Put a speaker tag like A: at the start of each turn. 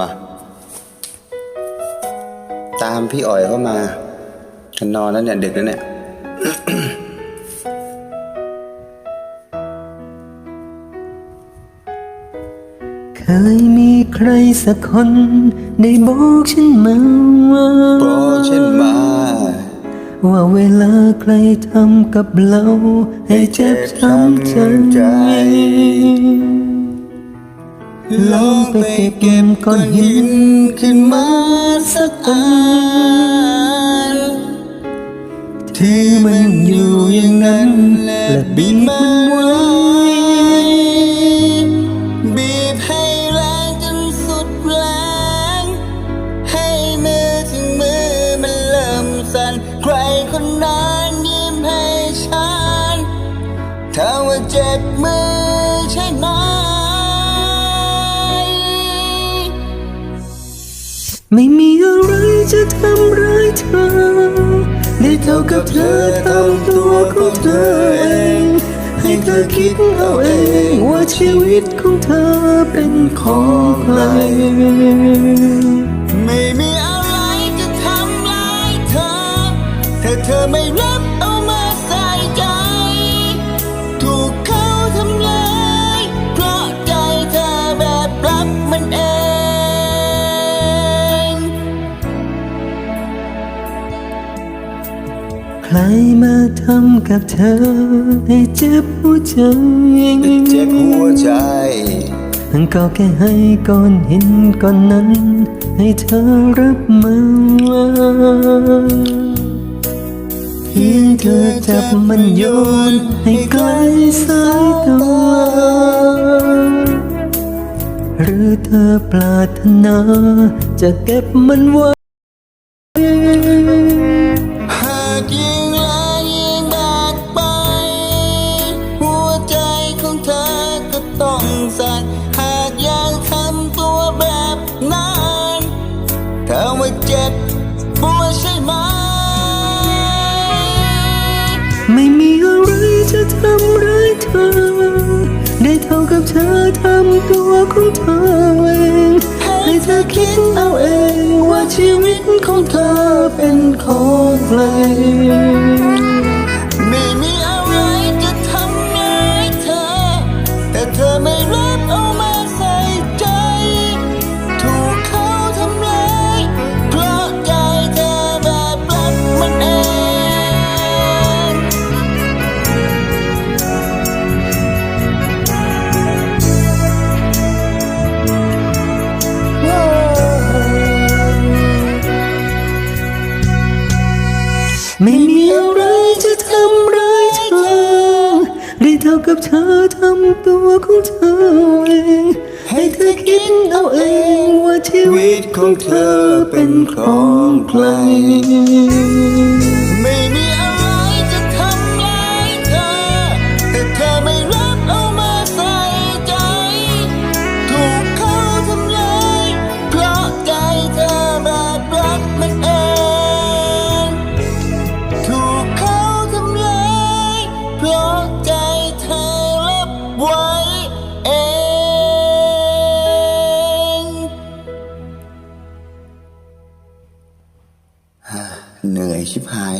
A: มาตามพี่อ๋อยเข้ามาจะนอนแล้วเนี่ยดึกแล้วเนี่ย
B: เคยมีใครสักคนได้บอกฉันมาว่า
A: โปรดฉันมา
B: ว่าเวลาใครทำกับเราให้เจ็บช้ำใจ
A: ใจ
B: ลองไปเก็บก้อนหิน
A: เธ
B: อได้เท่ากับเธอทำตัวของเธอเอง ให้เธอคิดเอาเองว่าชีวิตของเธอเป็นของใคร
A: ไม่มีอะไรจะทำลายเธอ ถ้าเธอไม่รับ รมา
B: ทำกับเธอ ให้เจ็บหัวใจ
A: เจ็บหัวใจ
B: ก็แค่ให้ก้อนหินก้อนนั้น ให้เธอรับมาเพียงเธอจับมันโยน ให้ไกลสายตาหรือเธอปรารถนา จะเก็บมันไว้
A: ธอได้
B: เท่ากับเธอทำตัวของเธอเองให้เธอคิดเอาเองว่าชีวิตของเธอเป็นของใคร
A: ไม่มีอะไรจะทำร้ายเธอได้
B: เท่ากับเธอทำตัวของเธอเอง ให้เธอคิดเอาเองว่าชีวิตของเธอเป็นของใคร
A: เหนื่อยชิบหาย